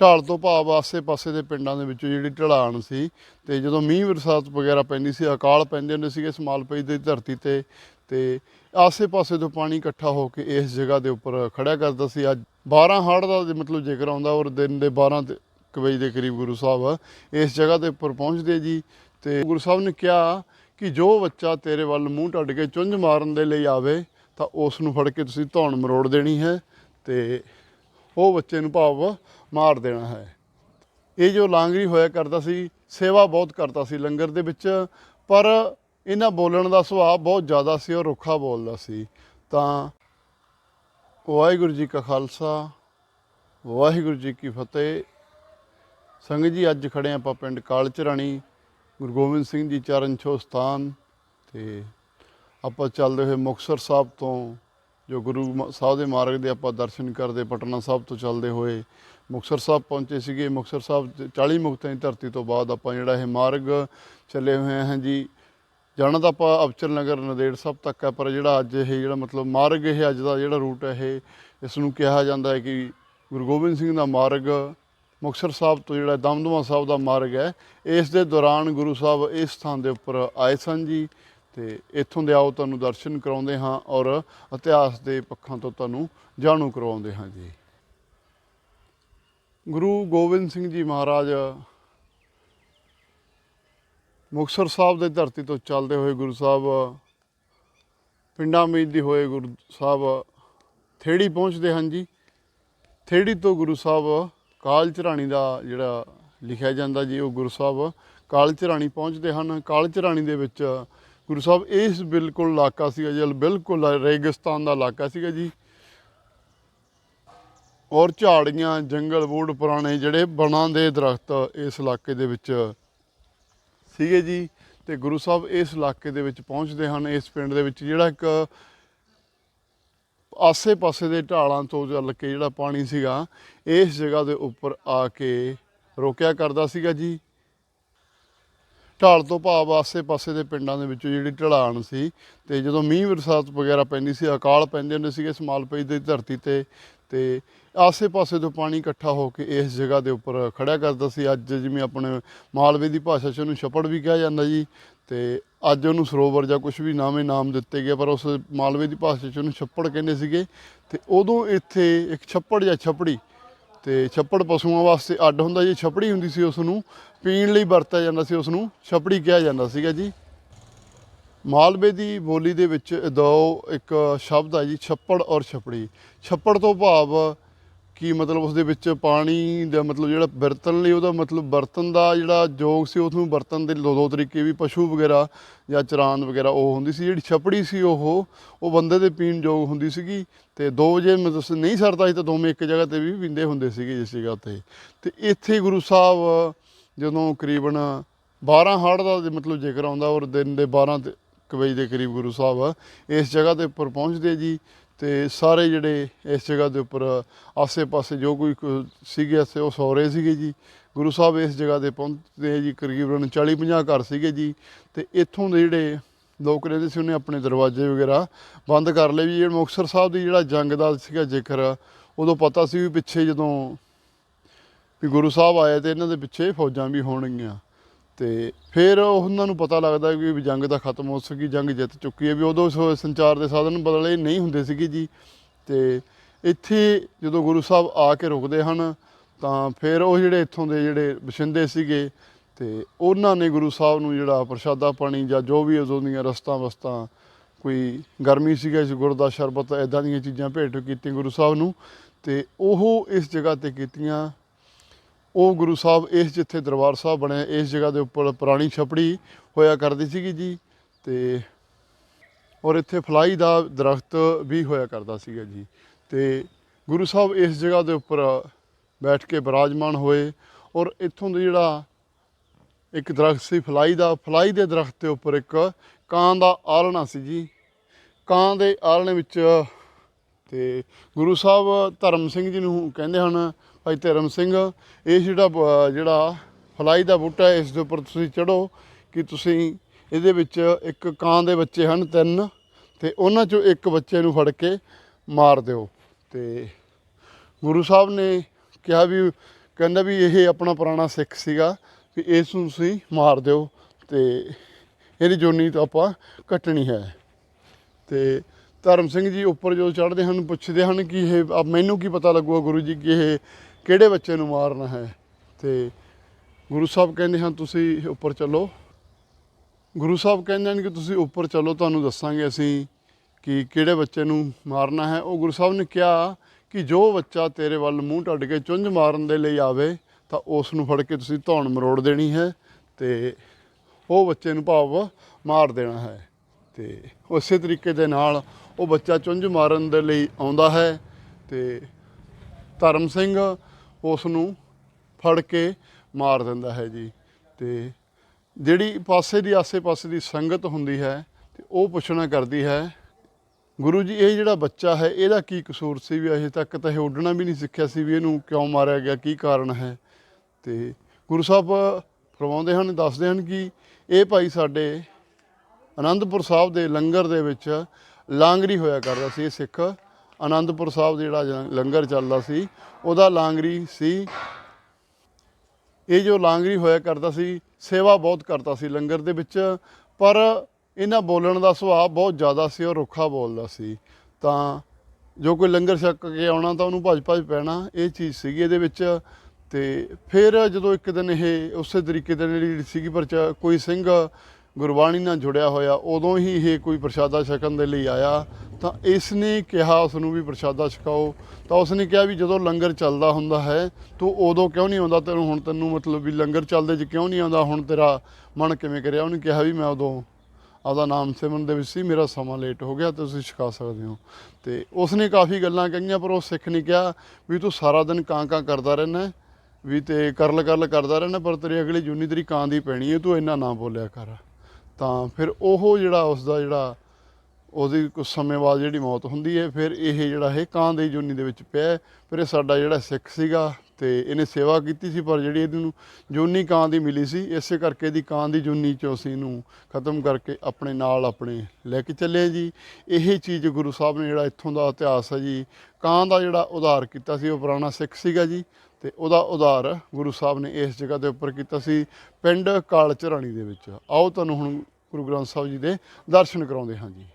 ਢਾਲ ਤੋਂ ਭਾਵ ਆਸੇ-ਪਾਸੇ ਦੇ ਪਿੰਡਾਂ ਦੇ ਵਿੱਚੋਂ ਜਿਹੜੀ ਢਲਾਣ ਸੀ ਤੇ ਜਦੋਂ ਮੀਂਹ ਬਰਸਾਤ ਵਗੈਰਾ ਪੈਂਦੀ ਸੀ, ਅਕਾਲ ਪੈਂਦੇ ਹੁੰਦੇ ਸੀਗੇ ਸਮਾਲਪਈ ਦੀ ਧਰਤੀ ਤੇ ਤੇ ਆਸੇ-ਪਾਸੇ ਤੋਂ ਪਾਣੀ ਇਕੱਠਾ ਹੋ ਕੇ ਇਸ ਜਗ੍ਹਾ ਦੇ ਉੱਪਰ ਖੜਿਆ ਕਰਦਾ ਸੀ। ਅੱਜ 12 ਹੜ੍ਹ ਦਾ ਮਤਲਬ ਜ਼ਿਕਰ ਆਉਂਦਾ ਔਰ ਦਿਨ ਦੇ 12 ਤੇ ਕੁ ਵਜੇ ਦੇ ਕਰੀਬ ਗੁਰੂ ਸਾਹਿਬ ਇਸ ਜਗ੍ਹਾ ਦੇ ਉੱਪਰ ਪਹੁੰਚਦੇ ਜੀ ਤੇ ਗੁਰੂ ਸਾਹਿਬ ਨੇ ਕਿਹਾ ਕਿ ਜੋ ਬੱਚਾ ਤੇਰੇ ਵੱਲ ਮੂੰਹ ਟੱਡ ਕੇ ਚੁੰਝ ਮਾਰਨ ਦੇ ਲਈ ਆਵੇ ਤਾਂ ਉਸ ਨੂੰ ਫੜ ਕੇ ਤੁਸੀਂ ਧੌਣ ਮਰੋੜ ਦੇਣੀ ਹੈ ਤੇ ਉਹ ਬੱਚੇ ਨੂੰ ਭਾਵ ਮਾਰ ਦੇਣਾ ਹੈ। ਇਹ ਜੋ ਲਾਂਗਰੀ ਹੋਇਆ ਕਰਦਾ ਸੀ, ਸੇਵਾ ਬਹੁਤ ਕਰਦਾ ਸੀ ਲੰਗਰ ਦੇ ਵਿੱਚ, ਪਰ ਇਹਨਾਂ ਬੋਲਣ ਦਾ ਸੁਭਾਅ ਬਹੁਤ ਜ਼ਿਆਦਾ ਸੀ ਉਹ ਰੁੱਖਾ ਬੋਲਦਾ ਸੀ। ਤਾਂ ਵਾਹਿਗੁਰੂ ਜੀ ਕਾ ਖਾਲਸਾ, ਵਾਹਿਗੁਰੂ ਜੀ ਕੀ ਫਤਿਹ। ਸੰਗਤ ਜੀ, ਅੱਜ ਖੜੇ ਆਪਾਂ ਪਿੰਡ ਕਾਲਚਰਾਣੀ, ਗੁਰੂ ਗੋਬਿੰਦ ਸਿੰਘ ਜੀ ਚਰਨ ਛੋਹ ਸਥਾਨ ਤੇ। ਆਪਾਂ ਚੱਲਦੇ ਹੋਏ ਮੁਕਤਸਰ ਸਾਹਿਬ ਤੋਂ ਜੋ ਗੁਰੂ ਮ- ਸਾਹਿਬ ਦੇ ਮਾਰਗ ਦੇ ਆਪਾਂ ਦਰਸ਼ਨ ਕਰਦੇ, ਪਟਨਾ ਸਾਹਿਬ ਤੋਂ ਚੱਲਦੇ ਹੋਏ, ਮੁਕਤਸਰ ਸਾਹਿਬ ਪਹੁੰਚੇ ਸੀਗੇ। ਮੁਕਤਸਰ ਸਾਹਿਬ 'ਚ 40 ਮੁਕਤਾਂ ਦੀ ਧਰਤੀ ਤੋਂ ਬਾਅਦ ਆਪਾਂ ਜਿਹੜਾ ਇਹ ਮਾਰਗ ਚੱਲੇ ਹੋਏ ਹਾਂ ਜੀ ਜਾਣਾ ਤਾਂ ਆਪਾਂ ਅਬਚਲ ਨਗਰ, ਨਦੇੜ ਸਾਹਿਬ ਤੱਕ ਹੈ, ਪਰ ਜਿਹੜਾ ਅੱਜ ਇਹ ਜਿਹੜਾ ਮਤਲਬ ਮਾਰਗ ਇਹ ਅੱਜ ਦਾ ਜਿਹੜਾ ਰੂਟ ਹੈ, ਇਹ ਇਸ ਨੂੰ ਕਿਹਾ ਜਾਂਦਾ ਹੈ ਕਿ ਗੁਰੂ ਗੋਬਿੰਦ ਸਿੰਘ ਦਾ ਮਾਰਗ ਮੁਕਤਸਰ ਸਾਹਿਬ ਤੋਂ ਜਿਹੜਾ ਦਮਦਮਾ ਸਾਹਿਬ ਦਾ ਮਾਰਗ ਹੈ, ਇਸ ਦੇ ਦੌਰਾਨ ਗੁਰੂ ਸਾਹਿਬ ਇਸ ਸਥਾਨ ਦੇ ਉੱਪਰ ਆਏ ਸਨ ਜੀ। ਤੇ ਇੱਥੋਂ ਦੇ ਆਓ ਤੁਹਾਨੂੰ ਦਰਸ਼ਨ ਕਰਾਉਂਦੇ ਹਾਂ ਔਰ ਇਤਿਹਾਸ ਦੇ ਪੱਖਾਂ ਤੋਂ ਤੁਹਾਨੂੰ ਜਾਣੂ ਕਰਵਾਉਂਦੇ ਹਾਂ ਜੀ। ਗੁਰੂ ਗੋਬਿੰਦ ਸਿੰਘ ਜੀ ਮਹਾਰਾਜ ਮੁਕਤਸਰ ਸਾਹਿਬ ਦੇ ਧਰਤੀ ਤੋਂ ਚੱਲਦੇ ਹੋਏ ਗੁਰੂ ਸਾਹਿਬ, ਪਿੰਡਾਂ ਮੀਦੀ ਹੋਏ ਗੁਰੂ ਸਾਹਿਬ ਥੇੜੀ ਪਹੁੰਚਦੇ ਹਨ ਜੀ। ਥੇੜੀ ਤੋਂ ਗੁਰੂ ਸਾਹਿਬ ਕਾਲ ਚਰਾਣੀ ਦਾ ਜਿਹੜਾ ਲਿਖਿਆ ਜਾਂਦਾ ਜੀ, ਉਹ ਗੁਰੂ ਸਾਹਿਬ ਕਾਲ ਚਰਾਣੀ ਪਹੁੰਚਦੇ ਹਨ। ਕਾਲ ਚਰਾਣੀ ਦੇ ਵਿੱਚ ਗੁਰੂ ਸਾਹਿਬ, ਇਸ ਬਿਲਕੁਲ ਇਲਾਕਾ ਸੀਗਾ ਜੀ, ਬਿਲਕੁਲ ਰੇਗਿਸਤਾਨ ਦਾ ਇਲਾਕਾ ਸੀਗਾ ਜੀ। ਔਰ ਝਾੜੀਆਂ, ਜੰਗਲ ਬੂੜ ਪੁਰਾਣੇ ਜਿਹੜੇ ਬਣਾ ਦੇ ਦਰਖਤ ਇਸ ਇਲਾਕੇ ਦੇ ਵਿੱਚ ਸੀਗੇ ਜੀ। ਤੇ ਗੁਰੂ ਸਾਹਿਬ ਇਸ ਇਲਾਕੇ ਦੇ ਵਿੱਚ ਪਹੁੰਚਦੇ ਹਨ, ਇਸ ਪਿੰਡ ਦੇ ਵਿੱਚ ਜਿਹੜਾ ਇੱਕ ਆਸੇ-ਪਾਸੇ ਦੇ ਢਾਲਾਂ ਤੋਂ ਚੱਲ ਕੇ ਜਿਹੜਾ ਪਾਣੀ ਸੀਗਾ, ਇਸ ਜਗ੍ਹਾ ਦੇ ਉੱਪਰ ਆ ਕੇ ਰੋਕਿਆ ਕਰਦਾ ਸੀਗਾ ਜੀ। ਢਾਲ ਤੋਂ ਭਾਵ ਆਸੇ-ਪਾਸੇ ਦੇ ਪਿੰਡਾਂ ਦੇ ਵਿੱਚੋਂ ਜਿਹੜੀ ਢਲਾਣ ਸੀ ਤੇ ਜਦੋਂ ਮੀਂਹ ਬਰਸਾਤ ਵਗੈਰਾ ਪੈਂਦੀ ਸੀ, ਅਕਾਲ ਪੈਂਦੇ ਹੁੰਦੇ ਸੀਗੇ ਸਮਾਲਪਈ ਦੀ ਧਰਤੀ ਤੇ ਤੇ ਆਸੇ-ਪਾਸੇ ਤੋਂ ਪਾਣੀ ਇਕੱਠਾ ਹੋ ਕੇ ਇਸ ਜਗ੍ਹਾ ਦੇ ਉੱਪਰ ਖੜਿਆ ਕਰਦਾ ਸੀ। ਅੱਜ ਜਿਵੇਂ ਆਪਣੇ ਮਾਲਵੇ ਦੀ ਭਾਸ਼ਾ 'ਚ ਉਹਨੂੰ ਛੱਪੜ ਵੀ ਕਿਹਾ ਜਾਂਦਾ ਜੀ, ਤੇ ਅੱਜ ਉਹਨੂੰ ਸਰੋਵਰ ਜਾਂ ਕੁਝ ਵੀ ਨਾਮੇ ਨਾਮ ਦਿੱਤੇ ਗਏ, ਪਰ ਉਸ ਮਾਲਵੇ ਦੀ ਭਾਸ਼ਾ 'ਚ ਉਹਨੂੰ ਛੱਪੜ ਕਹਿੰਦੇ ਸੀਗੇ। ਤੇ ਉਦੋਂ ਇੱਥੇ ਇੱਕ ਛੱਪੜ ਜਾਂ ਛੱਪੜੀ ਤੇ ਛੱਪੜ ਪਸ਼ੂਆਂ ਵਾਸਤੇ ਅੱਡ ਹੁੰਦਾ ਜੀ, ਛੱਪੜੀ ਹੁੰਦੀ ਸੀ ਉਸ ਨੂੰ ਪੀਣ ਲਈ ਵਰਤਿਆ ਜਾਂਦਾ ਸੀ ਉਸ ਨੂੰ ਛਪੜੀ ਕਿਹਾ ਜਾਂਦਾ ਸੀਗਾ ਜੀ। ਮਾਲਵੇ ਦੀ ਬੋਲੀ ਦੇ ਵਿੱਚ ਦੋ ਇੱਕ ਸ਼ਬਦ ਆ ਜੀ, ਛੱਪੜ ਔਰ ਛੱਪੜੀ। ਛੱਪੜ ਤੋਂ ਭਾਵ ਕਿ ਮਤਲਬ ਉਸ ਦੇ ਵਿੱਚ ਪਾਣੀ ਦਾ ਮਤਲਬ ਜਿਹੜਾ ਵਰਤਣ ਲਈ ਉਹਦਾ ਮਤਲਬ ਵਰਤਨ ਦਾ ਜਿਹੜਾ ਜੋਗ ਸੀ, ਉਸ ਨੂੰ ਵਰਤਨ ਦੇ ਦੋ ਦੋ ਤਰੀਕੇ ਵੀ ਪਸ਼ੂ ਵਗੈਰਾ ਜਾਂ ਚਰਾਨ ਵਗੈਰਾ ਉਹ ਹੁੰਦੀ ਸੀ, ਜਿਹੜੀ ਛਪੜੀ ਸੀ ਉਹ ਉਹ ਬੰਦੇ ਦੇ ਪੀਣ ਯੋਗ ਹੁੰਦੀ ਸੀਗੀ ਤੇ ਦੋ ਜੇ ਮਤਲਬ ਨਹੀਂ ਸਰਦਾ ਸੀ ਤਾਂ ਦੋਵੇਂ ਇੱਕ ਜਗ੍ਹਾ ਤੇ ਵੀ ਪੀਂਦੇ ਹੁੰਦੇ ਸੀਗੇ ਜਿਸ ਜਗ੍ਹਾ ਤੇ। ਤੇ ਇੱਥੇ ਗੁਰੂ ਸਾਹਿਬ ਜਦੋਂ ਕਰੀਬਨ 12 ਹੜ੍ਹ ਦਾ ਮਤਲਬ ਜ਼ਿਕਰ ਆਉਂਦਾ ਔਰ ਦਿਨ ਦੇ 12 ਤੇ ਵਜੇ ਦੇ ਕਰੀਬ ਗੁਰੂ ਸਾਹਿਬ ਇਸ ਜਗ੍ਹਾ ਦੇ ਉੱਪਰ ਪਹੁੰਚਦੇ ਜੀ ਤੇ ਸਾਰੇ ਜਿਹੜੇ ਇਸ ਜਗ੍ਹਾ ਦੇ ਉੱਪਰ ਆਸੇ-ਪਾਸੇ ਜੋ ਕੋਈ ਸੀਗੇ ਅਸੇ ਉਹ ਸੌ ਰਹੇ ਸੀਗੇ ਜੀ। ਗੁਰੂ ਸਾਹਿਬ ਇਸ ਜਗ੍ਹਾ ਤੇ ਪਹੁੰਚਦੇ ਜੀ, ਕਰੀਬਨ 40-50 ਘਰ ਸੀਗੇ ਜੀ। ਤੇ ਇੱਥੋਂ ਦੇ ਜਿਹੜੇ ਲੋਕ ਰਹਿੰਦੇ ਸੀ, ਉਹਨੇ ਆਪਣੇ ਦਰਵਾਜ਼ੇ ਵਗੈਰਾ ਬੰਦ ਕਰ ਲਏ ਵੀ। ਜਿਹੜਾ ਮੁਕਤਸਰ ਸਾਹਿਬ ਦੀ ਜਿਹੜਾ ਜੰਗ ਦਾ ਸੀਗਾ ਜ਼ਿਕਰ, ਉਦੋਂ ਪਤਾ ਸੀ ਵੀ ਪਿੱਛੇ ਜਦੋਂ ਵੀ ਗੁਰੂ ਸਾਹਿਬ ਆਏ ਤੇ ਇਹਨਾਂ ਦੇ ਪਿੱਛੇ ਫੌਜਾਂ ਵੀ ਹੋਣਗੀਆਂ। ਤੇ ਫਿਰ ਉਹਨਾਂ ਨੂੰ ਪਤਾ ਲੱਗਦਾ ਕਿ ਵੀ ਜੰਗ ਤਾਂ ਖਤਮ ਹੋ ਸਕੀ, ਜੰਗ ਜਿੱਤ ਚੁੱਕੀ ਹੈ, ਵੀ ਉਦੋਂ ਸੋ ਸੰਚਾਰ ਦੇ ਸਾਧਨ ਬਦਲੇ ਨਹੀਂ ਹੁੰਦੇ ਸੀਗੇ ਜੀ। ਤੇ ਇੱਥੇ ਜਦੋਂ ਗੁਰੂ ਸਾਹਿਬ ਆ ਕੇ ਰੁਕਦੇ ਹਨ, ਤਾਂ ਫਿਰ ਉਹ ਜਿਹੜੇ ਇੱਥੋਂ ਦੇ ਜਿਹੜੇ ਵਸਿੰਦੇ ਸੀਗੇ ਤੇ ਉਹਨਾਂ ਨੇ ਗੁਰੂ ਸਾਹਿਬ ਨੂੰ ਜਿਹੜਾ ਪ੍ਰਸ਼ਾਦਾ ਪਾਣੀ ਜਾਂ ਜੋ ਵੀ ਉਦੋਂ ਦੀਆਂ ਰਸਤਾਂ ਵਸਤਾਂ, ਕੋਈ ਗਰਮੀ ਸੀਗਾ, ਇਸ ਗੁੜ ਦਾ ਸ਼ਰਬਤ ਇਦਾਂ ਦੀਆਂ ਚੀਜ਼ਾਂ ਭੇਟ ਕੀਤੀਆਂ ਗੁਰੂ ਸਾਹਿਬ ਨੂੰ, ਤੇ ਉਹ ਇਸ ਜਗ੍ਹਾ ਤੇ ਕੀਤੀਆਂ। ਉਹ ਗੁਰੂ ਸਾਹਿਬ ਇਸ ਜਿੱਥੇ ਦਰਬਾਰ ਸਾਹਿਬ ਬਣਿਆ ਇਸ ਜਗ੍ਹਾ ਦੇ ਉੱਪਰ ਪੁਰਾਣੀ ਛਪੜੀ ਹੋਇਆ ਕਰਦੀ ਸੀਗੀ ਜੀ ਤੇ ਔਰ ਇੱਥੇ ਫਲਾਈ ਦਾ ਦਰਖਤ ਵੀ ਹੋਇਆ ਕਰਦਾ ਸੀਗਾ ਜੀ। ਤੇ ਗੁਰੂ ਸਾਹਿਬ ਇਸ ਜਗ੍ਹਾ ਦੇ ਉੱਪਰ ਬੈਠ ਕੇ ਬਿਰਾਜਮਾਨ ਹੋਏ ਔਰ ਇੱਥੋਂ ਦਾ ਜਿਹੜਾ ਇੱਕ ਦਰਖਤ ਸੀ ਫਲਾਈ ਦਾ, ਫਲਾਈ ਦੇ ਦਰਖਤ ਦੇ ਉੱਪਰ ਇੱਕ ਕਾਂ ਦਾ ਆਲਣਾ ਸੀ ਜੀ। ਕਾਂ ਦੇ ਆਲਣੇ ਵਿੱਚ ਤੇ ਗੁਰੂ ਸਾਹਿਬ ਧਰਮ ਸਿੰਘ ਜੀ ਨੂੰ ਕਹਿੰਦੇ ਹਨ ਭਾਈ ਧਰਮ ਸਿੰਘ, ਇਹ ਜਿਹੜਾ ਜਿਹੜਾ ਫਲਾਈ ਦਾ ਬੂਟਾ ਇਸ ਦੇ ਉੱਪਰ ਤੁਸੀਂ ਚੜੋ ਕਿ ਤੁਸੀਂ ਇਹਦੇ ਵਿੱਚ ਇੱਕ ਕਾਂ ਦੇ ਬੱਚੇ ਹਨ ਤਿੰਨ ਤੇ ਉਹਨਾਂ ਚੋਂ ਇੱਕ ਬੱਚੇ ਨੂੰ ਫੜ ਕੇ ਮਾਰ ਦਿਓ। ਤੇ ਗੁਰੂ ਸਾਹਿਬ ਨੇ ਕਿਹਾ ਵੀ, ਕਹਿੰਦਾ ਵੀ ਇਹ ਆਪਣਾ ਪੁਰਾਣਾ ਸਿੱਖ ਸੀਗਾ ਵੀ ਇਸ ਨੂੰ ਤੁਸੀਂ ਮਾਰ ਦਿਓ ਤੇ ਇਹਦੀ ਜੋਨੀ ਤਾਂ ਆਪਾਂ ਕੱਟਣੀ ਹੈ। ਤੇ ਧਰਮ ਸਿੰਘ ਜੀ ਉੱਪਰ ਜਦੋਂ ਚੜ੍ਹਦੇ ਹਨ, ਪੁੱਛਦੇ ਹਨ ਕਿ ਇਹ ਮੈਨੂੰ ਕੀ ਪਤਾ ਲੱਗੂਗਾ ਗੁਰੂ ਜੀ ਕਿ ਇਹ ਕਿਹੜੇ ਬੱਚੇ ਨੂੰ ਮਾਰਨਾ ਹੈ? ਤੇ ਗੁਰੂ ਸਾਹਿਬ ਕਹਿੰਦੇ ਹਨ, ਤੁਸੀਂ ਉੱਪਰ ਚੱਲੋ। ਗੁਰੂ ਸਾਹਿਬ ਕਹਿੰਦੇ ਹਨ ਕਿ ਤੁਸੀਂ ਉੱਪਰ ਚੱਲੋ, ਤੁਹਾਨੂੰ ਦੱਸਾਂਗੇ ਅਸੀਂ ਕਿ ਕਿਹੜੇ ਬੱਚੇ ਨੂੰ ਮਾਰਨਾ ਹੈ। ਉਹ ਗੁਰੂ ਸਾਹਿਬ ਨੇ ਕਿਹਾ ਕਿ ਜੋ ਬੱਚਾ ਤੇਰੇ ਵੱਲ ਮੂੰਹ ਟੱਡ ਕੇ ਚੁੰਝ ਮਾਰਨ ਦੇ ਲਈ ਆਵੇ, ਤਾਂ ਉਸ ਨੂੰ ਫੜ ਕੇ ਤੁਸੀਂ ਧੌਣ ਮਰੋੜ ਦੇਣੀ ਹੈ ਤੇ ਉਹ ਬੱਚੇ ਨੂੰ ਭਾਵ ਮਾਰ ਦੇਣਾ ਹੈ। ਤੇ ਉਸੇ ਤਰੀਕੇ ਦੇ ਨਾਲ ਉਹ ਬੱਚਾ ਚੁੰਝ ਮਾਰਨ ਦੇ ਲਈ ਆਉਂਦਾ ਹੈ ਤੇ ਧਰਮ ਸਿੰਘ ਉਸ ਨੂੰ ਫੜ ਕੇ ਮਾਰ ਦਿੰਦਾ ਹੈ ਜੀ। ਤੇ ਜਿਹੜੀ ਪਾਸੇ ਦੀ ਆਸੇ-ਪਾਸੇ ਦੀ ਸੰਗਤ ਹੁੰਦੀ ਹੈ ਤੇ ਉਹ ਪੁੱਛਣਾ ਕਰਦੀ ਹੈ, ਗੁਰੂ ਜੀ, ਇਹ ਜਿਹੜਾ ਬੱਚਾ ਹੈ, ਇਹਦਾ ਕੀ ਕਸੂਰ ਸੀ ਵੀ ਅਜੇ ਤੱਕ ਤਾਂ ਇਹ ਉੱਡਣਾ ਵੀ ਨਹੀਂ ਸਿੱਖਿਆ ਸੀ ਵੀ ਇਹਨੂੰ ਕਿਉਂ ਮਾਰਿਆ ਗਿਆ, ਕੀ ਕਾਰਨ ਹੈ? ਤੇ ਗੁਰੂ ਸਾਹਿਬ ਫਰਮਾਉਂਦੇ ਹਨ, ਦੱਸਦੇ ਹਨ ਕਿ ਇਹ ਭਾਈ ਸਾਡੇ ਅਨੰਦਪੁਰ ਸਾਹਿਬ ਦੇ ਲੰਗਰ ਦੇ ਵਿੱਚ ਲਾਂਗਰੀ ਹੋਇਆ ਕਰਦਾ ਸੀ, ਇਹ ਸਿੱਖ ਆਨੰਦਪੁਰ ਸਾਹਿਬ ਜਿਹੜਾ ਲੰਗਰ ਚੱਲਦਾ ਸੀ, ਉਹਦਾ ਲਾਂਗਰੀ ਸੀ। ਇਹ ਜੋ ਲਾਂਗਰੀ ਹੋਇਆ ਕਰਦਾ ਸੀ, ਸੇਵਾ ਬਹੁਤ ਕਰਦਾ ਸੀ ਲੰਗਰ ਦੇ ਵਿੱਚ, ਪਰ ਇਹਨਾਂ ਬੋਲਣ ਦਾ ਸੁਭਾਅ ਬਹੁਤ ਜ਼ਿਆਦਾ ਸੀ, ਉਹ ਰੁੱਖਾ ਬੋਲਦਾ ਸੀ। ਤਾਂ ਜੋ ਕੋਈ ਲੰਗਰ ਛੱਕ ਕੇ ਆਉਣਾ ਤਾਂ ਉਹਨੂੰ ਭੱਜ ਭੱਜ ਪੈਣਾ, ਇਹ ਚੀਜ਼ ਸੀਗੀ ਇਹਦੇ ਵਿੱਚ। ਤੇ ਫਿਰ ਜਦੋਂ ਇੱਕ ਦਿਨ ਇਹ ਉਸੇ ਤਰੀਕੇ ਦੇ ਨਾਲ ਸੀਗੀ, ਪਰ ਕੋਈ ਸਿੰਘ ਗੁਰਬਾਣੀ ਨਾਲ ਜੁੜਿਆ ਹੋਇਆ, ਉਦੋਂ ਹੀ ਇਹ ਕੋਈ ਪ੍ਰਸ਼ਾਦਾ ਛਕਣ ਦੇ ਲਈ ਆਇਆ, ਤਾਂ ਇਸ ਨੇ ਕਿਹਾ ਉਸ ਨੂੰ ਵੀ ਪ੍ਰਸ਼ਾਦਾ ਛਕਾਓ। ਤਾਂ ਉਸ ਨੇ ਕਿਹਾ ਵੀ ਜਦੋਂ ਲੰਗਰ ਚੱਲਦਾ ਹੁੰਦਾ ਹੈ, ਤੂੰ ਉਦੋਂ ਕਿਉਂ ਨਹੀਂ ਆਉਂਦਾ? ਤੈਨੂੰ ਹੁਣ ਤੈਨੂੰ ਮਤਲਬ ਵੀ ਲੰਗਰ ਚੱਲਦੇ 'ਚ ਕਿਉਂ ਨਹੀਂ ਆਉਂਦਾ? ਹੁਣ ਤੇਰਾ ਮਨ ਕਿਵੇਂ ਕਰਿਆ? ਉਹਨੇ ਕਿਹਾ ਵੀ ਮੈਂ ਉਦੋਂ ਆਪਦਾ ਨਾਮ ਸਿਮਰਨ ਦੇ ਵਿੱਚ ਸੀ, ਮੇਰਾ ਸਮਾਂ ਲੇਟ ਹੋ ਗਿਆ, ਤੁਸੀਂ ਛਕਾ ਸਕਦੇ ਹੋ। ਤੇ ਉਸਨੇ ਕਾਫੀ ਗੱਲਾਂ ਕਹੀਆਂ, ਪਰ ਉਹ ਸਿੱਖ ਨੇ ਕਿਹਾ ਵੀ ਤੂੰ ਸਾਰਾ ਦਿਨ ਕਾਂ ਕਾਂ ਕਰਦਾ ਰਹਿਣਾ ਵੀ ਤੇ ਕਰਲ ਕਰਲ ਕਰਦਾ ਰਹਿਣਾ, ਪਰ ਤੇਰੀ ਅਗਲੀ ਜੂਨੀ ਤੇਰੀ ਕਾਂ ਦੀ ਪੈਣੀ ਹੈ, ਤੂੰ ਇੰਨਾ ਨਾ ਬੋਲਿਆ ਕਰ। ਤਾਂ ਫਿਰ ਉਹ ਜਿਹੜਾ ਉਸ ਦਾ ਜਿਹੜਾ ਉਹਦੀ ਕੁਝ ਸਮੇਂ ਬਾਅਦ ਜਿਹੜੀ ਮੌਤ ਹੁੰਦੀ ਹੈ, ਫਿਰ ਇਹ ਜਿਹੜਾ ਇਹ ਕਾਂ ਦੀ ਜੂਨੀ ਦੇ ਵਿੱਚ ਪਿਆ ਫਿਰ ਇਹ ਸਾਡਾ ਜਿਹੜਾ ਸਿੱਖ ਸੀਗਾ ਤੇ ਇਹਨੇ ਸੇਵਾ ਕੀਤੀ ਸੀ, ਪਰ ਜਿਹੜੀ ਇਹਨੂੰ ਜੂਨੀ ਕਾਂ ਦੀ ਮਿਲੀ ਸੀ, ਇਸੇ ਕਰਕੇ ਇਹਦੀ ਕਾਂ ਦੀ ਜੂਨੀ ਚੋਂ ਅਸੀਂ ਇਹਨੂੰ ਖਤਮ ਕਰਕੇ ਆਪਣੇ ਨਾਲ ਆਪਣੇ ਲੈ ਕੇ ਚੱਲੇ ਜੀ। ਇਹ ਚੀਜ਼ ਗੁਰੂ ਸਾਹਿਬ ਨੇ ਜਿਹੜਾ ਇੱਥੋਂ ਦਾ ਇਤਿਹਾਸ ਹੈ ਜੀ, ਕਾਂ ਦਾ ਜਿਹੜਾ ਉਧਾਰ ਕੀਤਾ ਸੀ, ਉਹ ਪੁਰਾਣਾ ਸਿੱਖ ਸੀਗਾ ਜੀ। ਤੇ ਉਹਦਾ ਉਧਾਰ ਗੁਰੂ ਸਾਹਿਬ ਨੇ ਇਸ ਜਗ੍ਹਾ ਦੇ ਉੱਪਰ ਕੀਤਾ ਸੀ, ਪਿੰਡ ਕਾਲਚਰਾਣੀ ਦੇ ਵਿੱਚ। ਆਓ ਤੁਹਾਨੂੰ ਹੁਣ ਗੁਰੂ ਗ੍ਰੰਥ ਸਾਹਿਬ ਜੀ ਦੇ ਦਰਸ਼ਨ ਕਰਾਉਂਦੇ ਹਾਂ ਜੀ।